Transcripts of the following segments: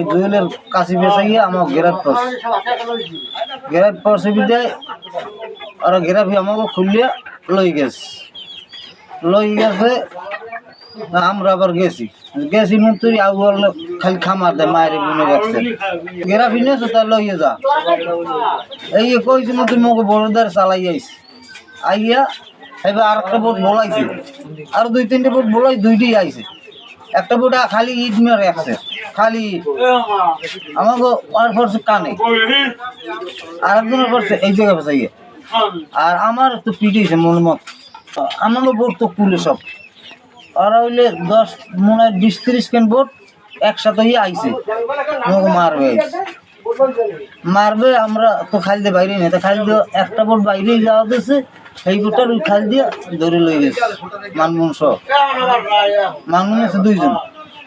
ওই জুয়েলের কাছে বেসে গিয়ে আমার গেরাত পড়ছে গেরাত পড়ছে বিদায় ওরা গেরাফি আমাকে খুলিয়ে লই গেছে। লই গেছে, আমরা আবার গেছি। গেছি মন্ত্রী বলল খালি খামার দেয় মায়ের বুনে রাখছে। গেরাফি নিয়েছে তাই লইয়ে যা। এই কইছি মন্ত্রী মোকে বড়দার চালাই আইছে আইয়া এবার আর একটা বোট বলাইছে। আর দুই তিনটে বোট বলাই দুইটি আইছে। একটা বোট খালি ইট মেরে রাখছে খালি আমাকে আর পড়ছে কানে। আর একজনের পড়ছে এই জায়গায় ফেসাইয়ে আর আমার তো পিটিয়েছে মন মত। আমারও বোট তো কুলে সব। ওরা হইলে দশ, মনে হয় বিশ, তিরিশ কেন বোট একসাথে আইছে। আমাকে মারবে মারবে আমরা তো খালি দিয়ে বাইরে নেই। তো খালি দিয়ে একটা বোট বাইরেই যাওয়া দিয়েছে সেই বোটটার ওই খালি দিয়ে ধরে লই গেছে মানমুন সহ। মানমুন আছে দুইজন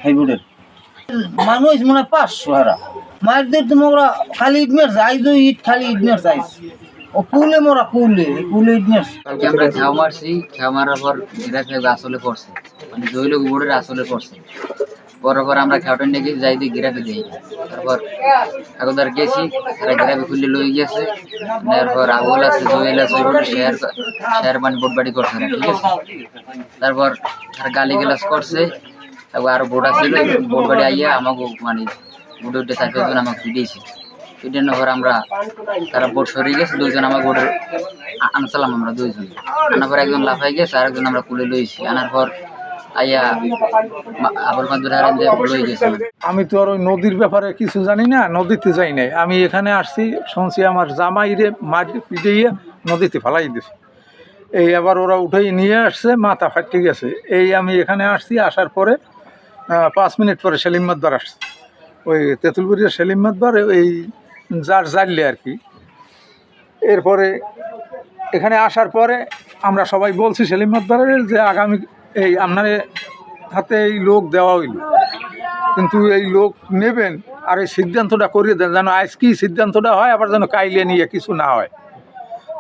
সেই বোটের। মানুষ মনে পাঁচশো হারা। মারদের তো মোরা খালি ইট মেরছে, আইজ ইট খালি ইট মেরছে আইস ও কুলে মোরা কুলে ইট মেরছে। কালকে আমরা খেয়া মারছি খেয়া মারার পর এরা আসলে পড়ছে মানে জৈল বোর্ডের আসলে পড়ছে পরার পর আমরা খেয়াটা নিয়ে গেছি যাই দিয়ে গিরাপি দিই। তারপর একদার গেছি তারা গিরাপি খুললে লই গেছে। নেওয়ার পর আবুল আছে, জুয়েল আছে শেয়ার শেয়ার মানে বোট বাড়ি করছে না, ঠিক আছে? তারপর তারা গালি গেলাস করছে, তারপর আরও বোট আছে বোট বাড়ি আইয়া আমাকে মানে বোটে উঠে পাঁচজন আমাকে পিটিয়েছে পিটানোর পর আমরা তারা বোট সরিয়ে গেছে, দুইজন আমার বোটের আনসালাম আমরা দুইজন। আনার পর একজন লাফাই গেছে আর একজন আমরা কুলে লইছি। আনার পর আমি তো আর ওই নদীর ব্যাপারে কিছু জানি না, নদীতে যাই নাই। আমি এখানে আসছি, শুনছি আমার জামাইরে মাটি পিটিয়ে নদীতে ফেলাই দিছে। এই আবার ওরা উঠেই নিয়ে আসছে, মাথা ফাটতে গেছে। এই আমি এখানে আসছি, আসার পরে পাঁচ মিনিট পরে সেলিম মাদবার আসছে। ওই তেঁতুলপুরের সেলিম মাদবার এই যার জানলে আর কি। এরপরে এখানে আসার পরে আমরা সবাই বলছি সেলিম মাদবারের যে আগামী এই আপনার হাতে এই লোক দেওয়া হইল। কিন্তু এই লোক নেবেন আর এই সিদ্ধান্তটা করিয়ে দেন, যেন আজ কি সিদ্ধান্তটা হয়, আবার যেন কাইলে নিয়ে কিছু না হয়।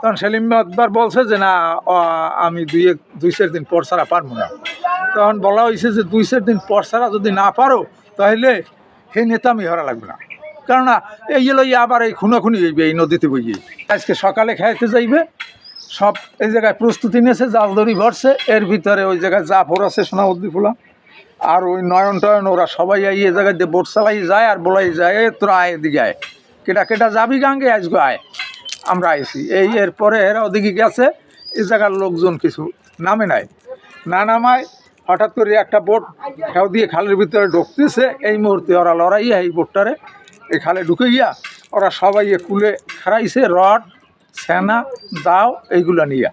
তখন সেলিম একবার বলছে যে, না আমি দুই এক, দুই চার দিন পর ছাড়া পারব না। তখন বলা হয়েছে যে, দুই চার দিন পর ছাড়া যদি না পারো, তাহলে সেই নেতা, আমি হরা লাগবে না। কেননা এই এলো আবার এই খুনাখুনি হইবে, এই নদীতে বইয়ে। আজকে সকালে খাইতে যাইবে সব এই জায়গায় প্রস্তুতি নিয়েছে, জাল দড়ি ভরছে। এর ভিতরে ওই জায়গায় জাফর আছে সোনাউদ্দিফুলা আর ওই নয়ন টয়ন, ওরা সবাই এই জায়গায় দিয়ে বোট চালাই যায় আর বলাই যায়, এ তোরা আয় এদিকে আয়। কেটা কেটা যাবি গাঙ্গে আজকে আয়। আমরা আইছি। এই এরপরে এরা ওদিকে গেছে, এই জায়গার লোকজন কিছু নামে নাই। না নামায়, হঠাৎ করে একটা বোট খেয়াও দিয়ে খালের ভিতরে ঢুকতেছে। এই মুহূর্তে ওরা লড়াইয়া, এই বোটটারে এই খালে ঢুকে গিয়া, ওরা সবাই কুলে খারাইছে রড সেনা দাও এইগুলো নিয়ে